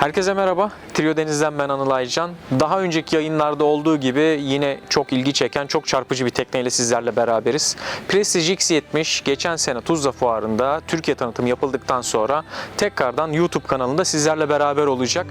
Herkese merhaba. Trio Deniz'den ben Anıl Aycan. Daha önceki yayınlarda olduğu gibi yine çok ilgi çeken, çok çarpıcı bir tekneyle sizlerle beraberiz. Prestige X70 geçen sene Tuzla Fuarı'nda Türkiye tanıtımı yapıldıktan sonra tekrardan YouTube kanalında sizlerle beraber olacak.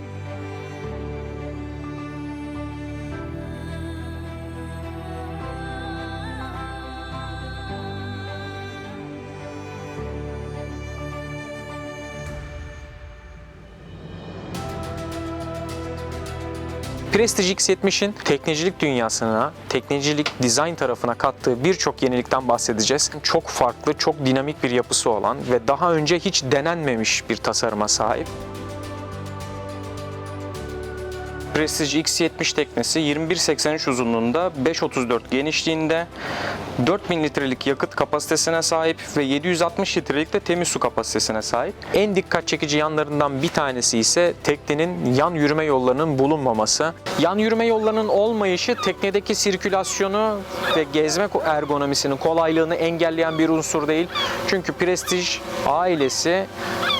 Prestige X70'in teknecilik dünyasına, teknecilik dizayn tarafına kattığı birçok yenilikten bahsedeceğiz. Çok farklı, çok dinamik bir yapısı olan ve daha önce hiç denenmemiş bir tasarıma sahip. Prestige X70 teknesi 21.83 uzunluğunda, 5.34 genişliğinde, 4000 litrelik yakıt kapasitesine sahip ve 760 litrelik de temiz su kapasitesine sahip. En dikkat çekici yanlarından bir tanesi ise teknenin yan yürüme yollarının bulunmaması. Yan yürüme yollarının olmayışı teknedeki sirkülasyonu ve gezme ergonomisinin kolaylığını engelleyen bir unsur değil. Çünkü Prestige ailesi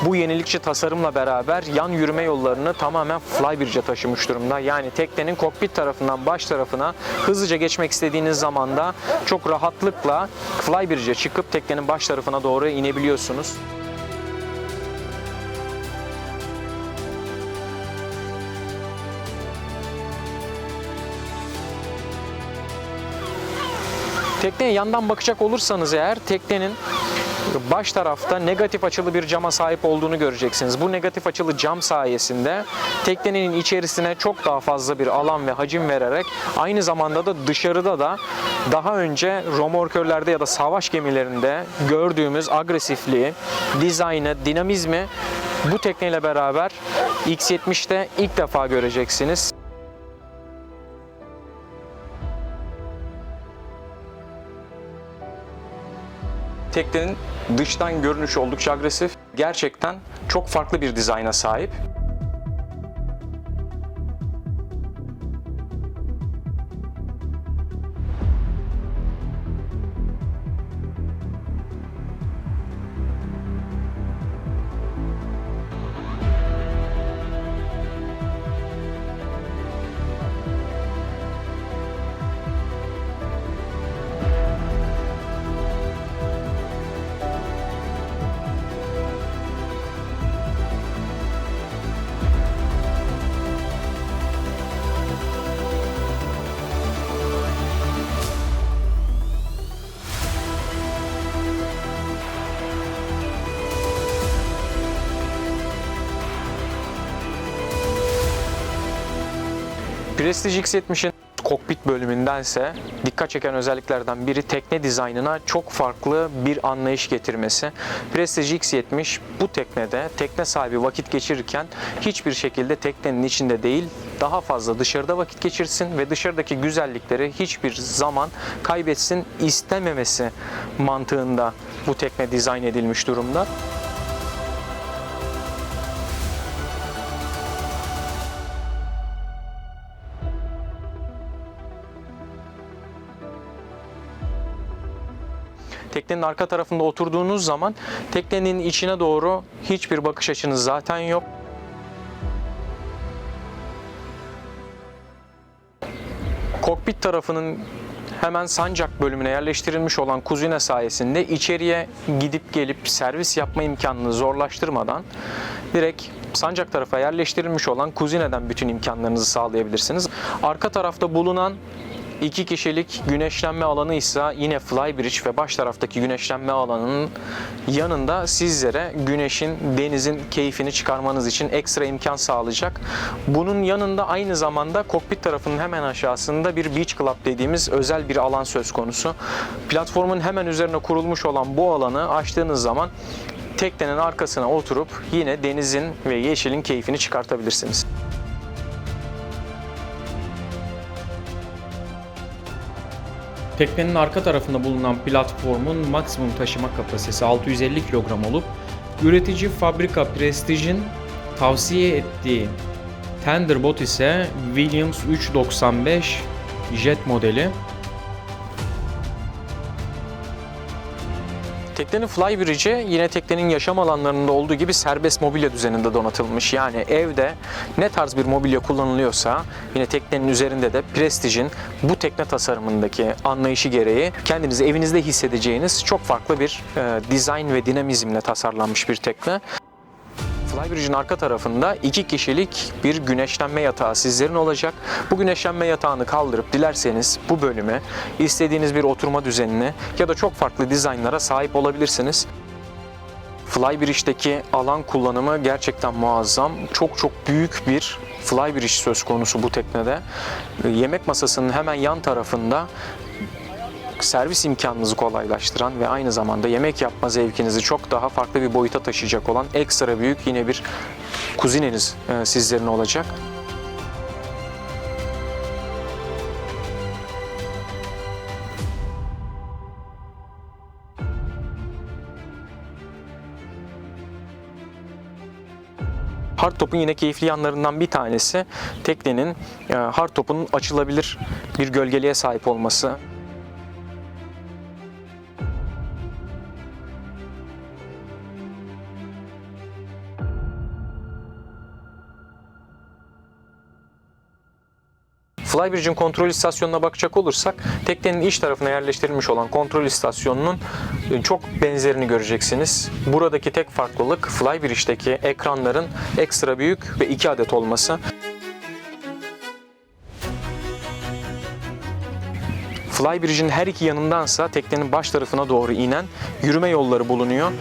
bu yenilikçi tasarımla beraber yan yürüme yollarını tamamen Flybridge'e taşımış durumda. Yani teknenin kokpit tarafından baş tarafına hızlıca geçmek istediğiniz zaman da çok rahatlıkla Flybridge'e çıkıp teknenin baş tarafına doğru inebiliyorsunuz. Tekneye yandan bakacak olursanız eğer teknenin baş tarafta negatif açılı bir cama sahip olduğunu göreceksiniz. Bu negatif açılı cam sayesinde teknenin içerisine çok daha fazla bir alan ve hacim vererek aynı zamanda da dışarıda da daha önce romorkörlerde ya da savaş gemilerinde gördüğümüz agresifliği, dizaynı, dinamizmi bu tekneyle beraber X70'te ilk defa göreceksiniz. Teknenin dıştan görünüşü oldukça agresif. Gerçekten çok farklı bir dizayna sahip. Prestige X70'in kokpit bölümündense dikkat çeken özelliklerden biri tekne dizaynına çok farklı bir anlayış getirmesi. Prestige X70 bu teknede tekne sahibi vakit geçirirken hiçbir şekilde teknenin içinde değil daha fazla dışarıda vakit geçirsin ve dışarıdaki güzellikleri hiçbir zaman kaybetsin istememesi mantığında bu tekne dizayn edilmiş durumda. Teknenin arka tarafında oturduğunuz zaman teknenin içine doğru hiçbir bakış açınız zaten yok. Kokpit tarafının hemen sancak bölümüne yerleştirilmiş olan kuzine sayesinde içeriye gidip gelip servis yapma imkanını zorlaştırmadan direkt sancak tarafa yerleştirilmiş olan kuzineden bütün imkanlarınızı sağlayabilirsiniz. Arka tarafta bulunan İki kişilik güneşlenme alanı ise yine Flybridge ve baş taraftaki güneşlenme alanının yanında sizlere güneşin, denizin keyfini çıkarmanız için ekstra imkan sağlayacak. Bunun yanında aynı zamanda kokpit tarafının hemen aşağısında bir Beach Club dediğimiz özel bir alan söz konusu. Platformun hemen üzerine kurulmuş olan bu alanı açtığınız zaman teknenin arkasına oturup yine denizin ve yeşilin keyfini çıkartabilirsiniz. Teknenin arka tarafında bulunan platformun maksimum taşıma kapasitesi 650 kilogram olup üretici fabrika Prestige'in tavsiye ettiği Thunderbot ise Williams 395 jet modeli. Teknenin Flybridge'i yine teknenin yaşam alanlarında olduğu gibi serbest mobilya düzeninde donatılmış. Yani evde ne tarz bir mobilya kullanılıyorsa yine teknenin üzerinde de Prestige'in bu tekne tasarımındaki anlayışı gereği kendinizi evinizde hissedeceğiniz çok farklı bir e, dizayn ve dinamizmle tasarlanmış bir tekne. Flybridge'in arka tarafında iki kişilik bir güneşlenme yatağı sizlerin olacak. Bu güneşlenme yatağını kaldırıp dilerseniz bu bölüme istediğiniz bir oturma düzenine ya da çok farklı dizaynlara sahip olabilirsiniz. Flybridge'deki alan kullanımı gerçekten muazzam. Çok çok büyük bir Flybridge söz konusu bu teknede. Yemek masasının hemen yan tarafında servis imkanınızı kolaylaştıran ve aynı zamanda yemek yapma zevkinizi çok daha farklı bir boyuta taşıyacak olan ekstra büyük yine bir kuzineniz e, sizlerin olacak. Hardtop'un yine keyifli yanlarından bir tanesi teknenin e, hardtop'un açılabilir bir gölgeliğe sahip olması. Flybridge'in kontrol istasyonuna bakacak olursak teknenin iç tarafına yerleştirilmiş olan kontrol istasyonunun e, çok benzerini göreceksiniz. Buradaki tek farklılık Flybridge'deki ekranların ekstra büyük ve 2 adet olması. Flybridge'in her iki yanındansa teknenin baş tarafına doğru inen yürüme yolları bulunuyor.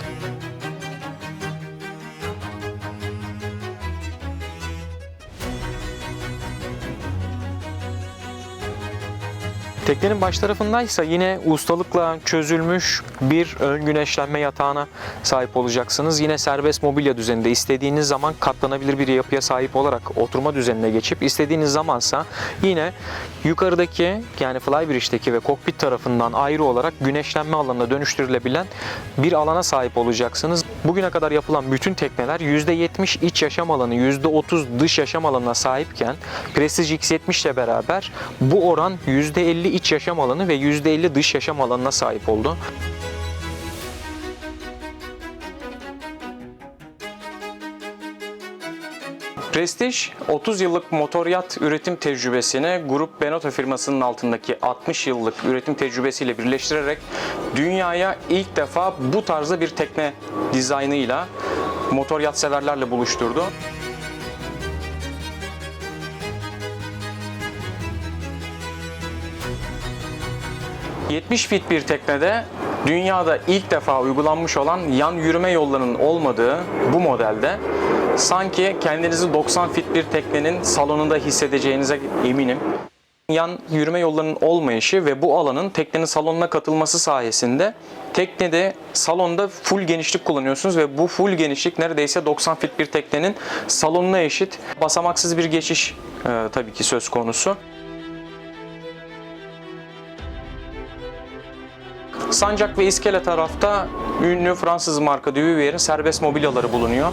Teknenin baş tarafındaysa yine ustalıkla çözülmüş bir ön güneşlenme yatağına sahip olacaksınız. Yine serbest mobilya düzeninde istediğiniz zaman katlanabilir bir yapıya sahip olarak oturma düzenine geçip istediğiniz zamansa yine yukarıdaki yani flybridge'deki ve kokpit tarafından ayrı olarak güneşlenme alanına dönüştürülebilen bir alana sahip olacaksınız. Bugüne kadar yapılan bütün tekneler %70 iç yaşam alanı, %30 dış yaşam alanına sahipken Prestige X70 ile beraber bu oran %50 iç yaşam alanı ve %50 dış yaşam alanına sahip oldu. Prestige 30 yıllık motor yat üretim tecrübesini Grup Benotto firmasının altındaki 60 yıllık üretim tecrübesiyle birleştirerek dünyaya ilk defa bu tarzda bir tekne dizaynıyla motor yat severlerle buluşturdu. 70 fit bir teknede dünyada ilk defa uygulanmış olan yan yürüme yollarının olmadığı bu modelde sanki kendinizi 90 fit bir teknenin salonunda hissedeceğinize eminim. Yan yürüme yollarının olmayışı ve bu alanın teknenin salonuna katılması sayesinde teknede salonda full genişlik kullanıyorsunuz ve bu full genişlik neredeyse 90 fit bir teknenin salonuna eşit. Basamaksız bir geçiş e, tabii ki söz konusu. Sancak ve iskele tarafta ünlü Fransız marka Duvivier'in serbest mobilyaları bulunuyor.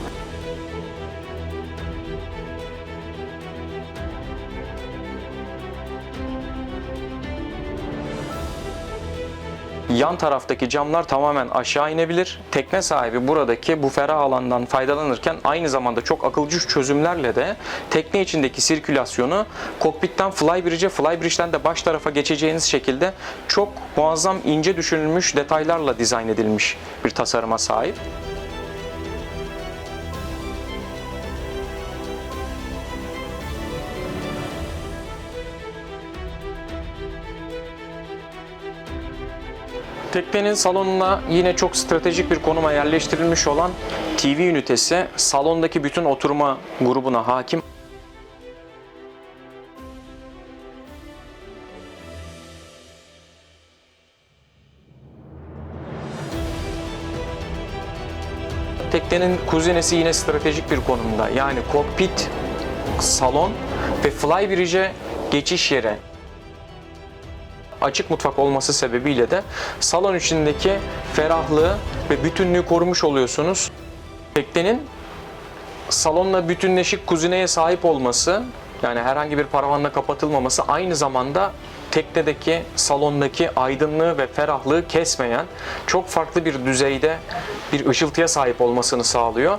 Yan taraftaki camlar tamamen aşağı inebilir. Tekne sahibi buradaki bu ferah alandan faydalanırken aynı zamanda çok akılcı çözümlerle de tekne içindeki sirkülasyonu kokpitten flybridge'e, flybridge'den de baş tarafa geçeceğiniz şekilde çok muazzam ince düşünülmüş detaylarla dizayn edilmiş bir tasarıma sahip. Teknenin salonuna yine çok stratejik bir konuma yerleştirilmiş olan TV ünitesi salondaki bütün oturma grubuna hakim. Teknenin kuzinesi yine stratejik bir konumda. Yani kokpit, salon ve flybridge'e geçiş yeri açık mutfak olması sebebiyle de salon içindeki ferahlığı ve bütünlüğü korumuş oluyorsunuz. Teknenin salonla bütünleşik kuzineye sahip olması yani herhangi bir paravanla kapatılmaması aynı zamanda teknedeki salondaki aydınlığı ve ferahlığı kesmeyen çok farklı bir düzeyde bir ışıltıya sahip olmasını sağlıyor.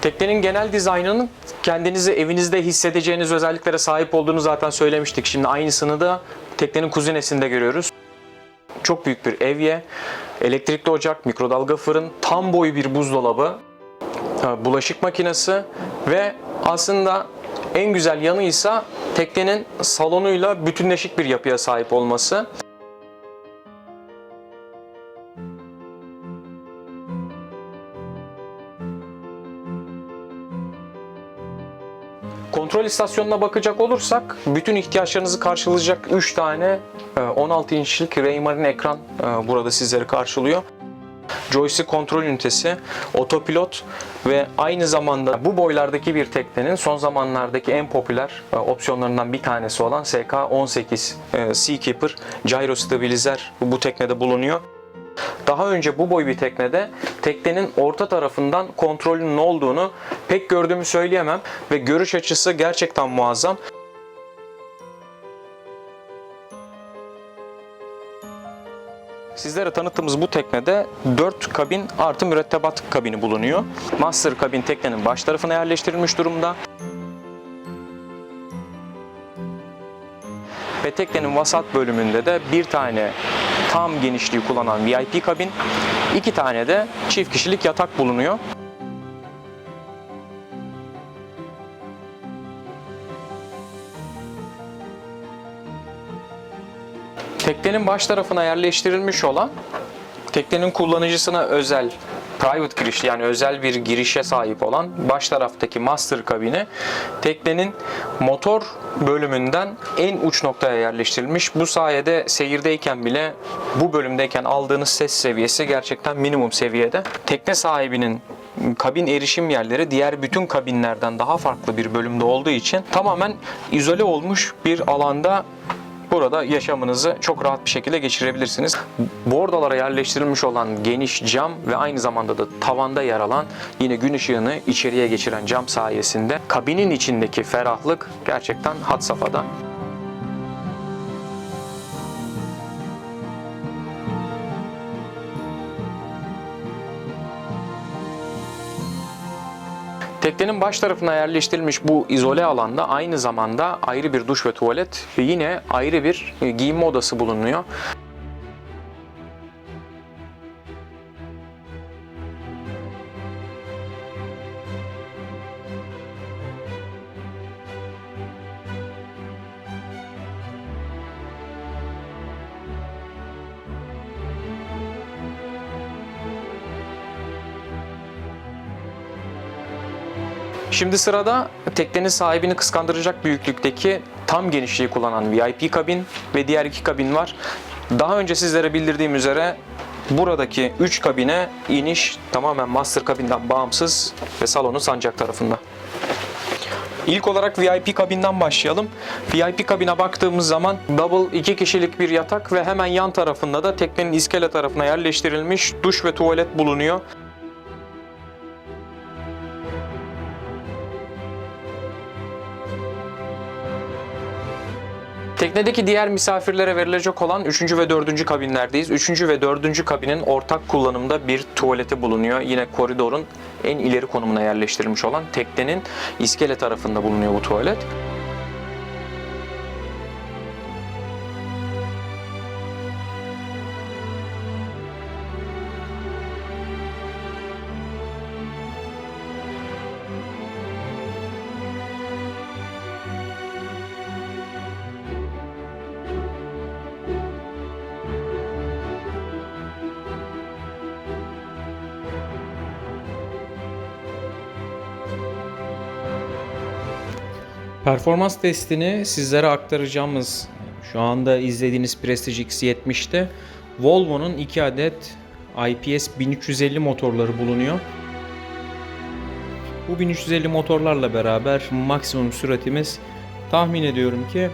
Teknenin genel dizaynının kendinizi evinizde hissedeceğiniz özelliklere sahip olduğunu zaten söylemiştik. Şimdi aynısını da teknenin kuzinesinde görüyoruz. Çok büyük bir evye, elektrikli ocak, mikrodalga fırın, tam boy bir buzdolabı, e, bulaşık makinesi ve aslında en güzel yanıysa teknenin salonuyla bütünleşik bir yapıya sahip olması. Kontrol istasyonuna bakacak olursak bütün ihtiyaçlarınızı karşılayacak 3 tane e, 16 inçlik Raymarine ekran e, burada sizleri karşılıyor. Joystick kontrol ünitesi, otopilot ve aynı zamanda bu boylardaki bir teknenin son zamanlardaki en popüler e, opsiyonlarından bir tanesi olan SK-18 e, Seakeeper gyro stabilizer bu teknede bulunuyor. Daha önce bu boy bir teknede teknenin orta tarafından kontrolün ne olduğunu pek gördüğümü söyleyemem ve görüş açısı gerçekten muazzam. Sizlere tanıttığımız bu teknede 4 kabin artı mürettebat kabini bulunuyor. Master kabin teknenin baş tarafına yerleştirilmiş durumda. Ve teknenin vasat bölümünde de bir tane tam genişliği kullanan VIP kabin, iki tane de çift kişilik yatak bulunuyor. Teknenin baş tarafına yerleştirilmiş olan teknenin kullanıcısına özel private giriş yani özel bir girişe sahip olan baş taraftaki master kabini teknenin motor bölümünden en uç noktaya yerleştirilmiş. Bu sayede seyirdeyken bile bu bölümdeyken aldığınız ses seviyesi gerçekten minimum seviyede. Tekne sahibinin kabin erişim yerleri diğer bütün kabinlerden daha farklı bir bölümde olduğu için tamamen izole olmuş bir alanda Burada yaşamınızı çok rahat bir şekilde geçirebilirsiniz. Bordalara yerleştirilmiş olan geniş cam ve aynı zamanda da tavanda yer alan yine gün ışığını içeriye geçiren cam sayesinde kabinin içindeki ferahlık gerçekten had safhada. Teknenin baş tarafına yerleştirilmiş bu izole alanda aynı zamanda ayrı bir duş ve tuvalet ve yine ayrı bir e, giyinme odası bulunuyor. Şimdi sırada teknenin sahibini kıskandıracak büyüklükteki tam genişliği kullanan VIP kabin ve diğer iki kabin var. Daha önce sizlere bildirdiğim üzere buradaki 3 kabine iniş tamamen master kabinden bağımsız ve salonun sancak tarafında. İlk olarak VIP kabinden başlayalım. VIP kabine baktığımız zaman double iki kişilik bir yatak ve hemen yan tarafında da teknenin iskele tarafına yerleştirilmiş duş ve tuvalet bulunuyor. Teknedeki diğer misafirlere verilecek olan 3. ve 4. kabinlerdeyiz. 3. ve 4. kabinin ortak kullanımda bir tuvaleti bulunuyor. Yine koridorun en ileri konumuna yerleştirilmiş olan teknenin iskele tarafında bulunuyor bu tuvalet. Performans testini sizlere aktaracağımız şu anda izlediğiniz Prestige X70'te Volvo'nun 2 adet IPS 1350 motorları bulunuyor. Bu 1350 motorlarla beraber maksimum süratimiz tahmin ediyorum ki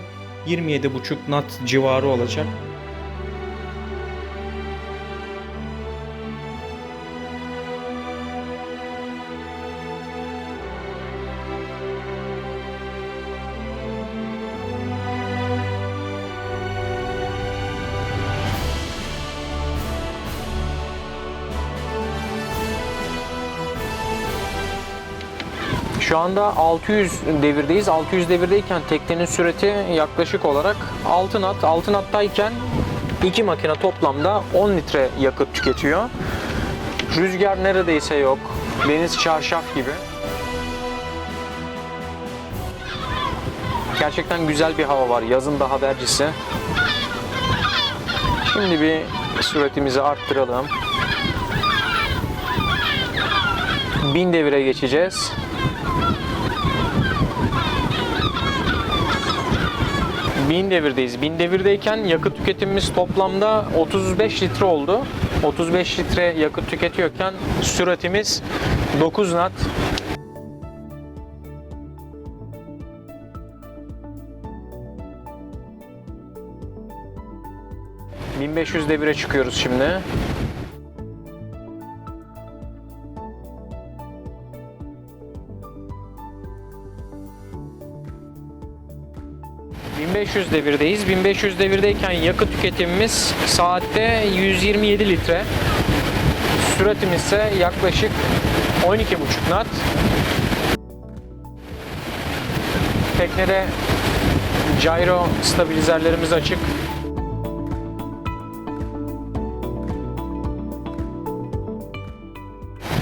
27,5 knot civarı olacak. Şu anda 600 devirdeyiz. 600 devirdeyken teknenin sürati yaklaşık olarak 6 knot. 6 knottayken iki makine toplamda 10 litre yakıt tüketiyor. Rüzgar neredeyse yok. Deniz çarşaf gibi. Gerçekten güzel bir hava var. Yazın da habercisi. Şimdi bir süratimizi arttıralım. 1000 devire geçeceğiz. Bin devirdeyiz. Bin devirdeyken yakıt tüketimimiz toplamda 35 litre oldu. 35 litre yakıt tüketiyorken süratimiz 9 knot. ...1500 devire çıkıyoruz şimdi. ...1500 devirdeyiz. 1500 devirdeyken yakıt tüketimimiz saatte 127 litre. Süratimiz ise yaklaşık 12,5 knot. Teknede gyro stabilizerlerimiz açık.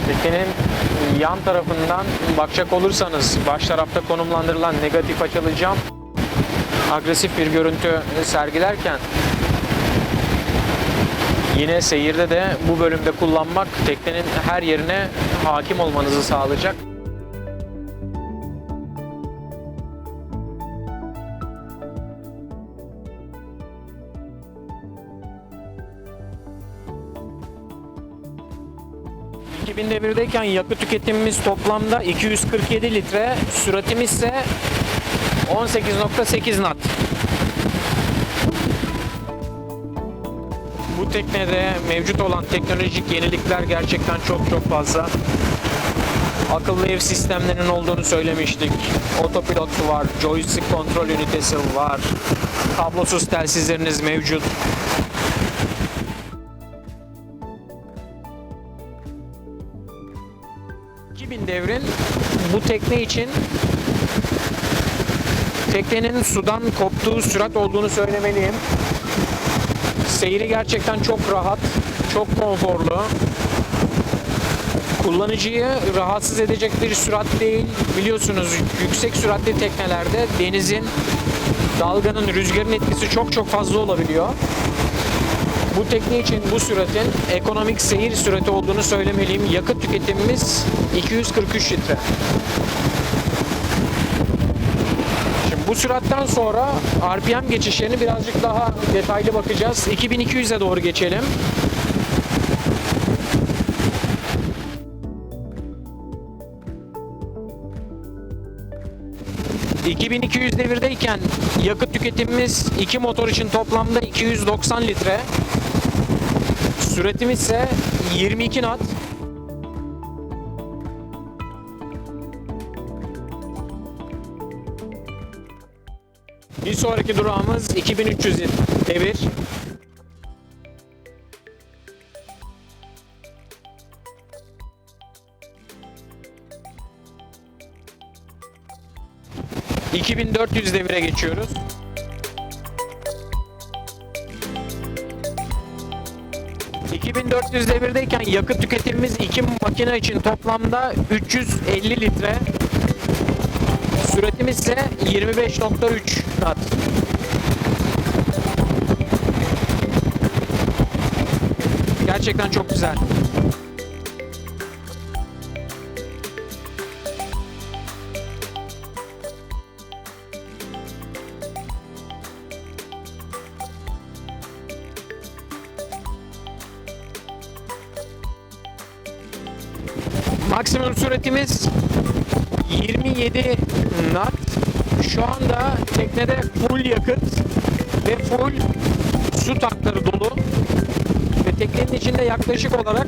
Teknenin yan tarafından bakacak olursanız baş tarafta konumlandırılan negatif açılı cam agresif bir görüntü sergilerken yine seyirde de bu bölümde kullanmak teknenin her yerine hakim olmanızı sağlayacak. ...2000 devirdeyken yakıt tüketimimiz toplamda 247 litre, süratimiz ise 18.8 knot. Bu teknede mevcut olan teknolojik yenilikler gerçekten çok çok fazla. Akıllı ev sistemlerinin olduğunu söylemiştik. Otopilot var, joystick kontrol ünitesi var. Kablosuz telsizleriniz mevcut. ...2000 devrin bu tekne için teknenin sudan koptuğu sürat olduğunu söylemeliyim. Seyri gerçekten çok rahat, çok konforlu. Kullanıcıyı rahatsız edecek bir sürat değil. Biliyorsunuz yüksek süratli teknelerde denizin, dalganın, rüzgarın etkisi çok çok fazla olabiliyor. Bu tekne için bu süratin ekonomik seyir sürati olduğunu söylemeliyim. Yakıt tüketimimiz 243 litre. Bu süratten sonra RPM geçişlerini birazcık daha detaylı bakacağız. 2200'e doğru geçelim. ...2200 devirdeyken yakıt tüketimimiz iki motor için toplamda 290 litre. Süratimiz ise 22 knot. Bir sonraki durağımız 2300 devir. ...2400 devire geçiyoruz. ...2400 devirdeyken yakıt tüketimimiz iki makine için toplamda 350 litre. Süratimiz ise 25.3 knot. Gerçekten çok güzel. Maksimum süratimiz 27 knot. Şu anda teknede full yakıt ve full su tankları dolu. Ve teknenin içinde yaklaşık olarak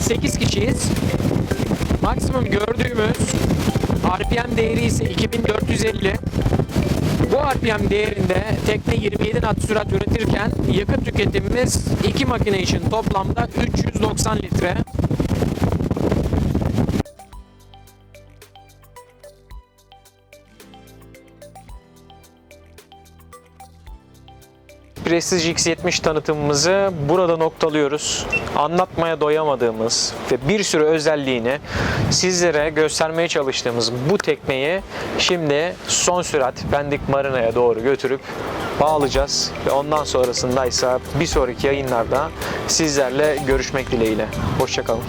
8 kişiyiz. Maksimum gördüğümüz RPM değeri ise 2450. Bu RPM değerinde tekne 27 knot sürat üretirken yakıt tüketimimiz iki makine için toplamda 390 litre. Prestige X70 tanıtımımızı burada noktalıyoruz. Anlatmaya doyamadığımız ve bir sürü özelliğini sizlere göstermeye çalıştığımız bu tekneyi şimdi son sürat Pendik Marina'ya doğru götürüp bağlayacağız ve ondan sonrasındaysa bir sonraki yayınlarda sizlerle görüşmek dileğiyle. Hoşçakalın.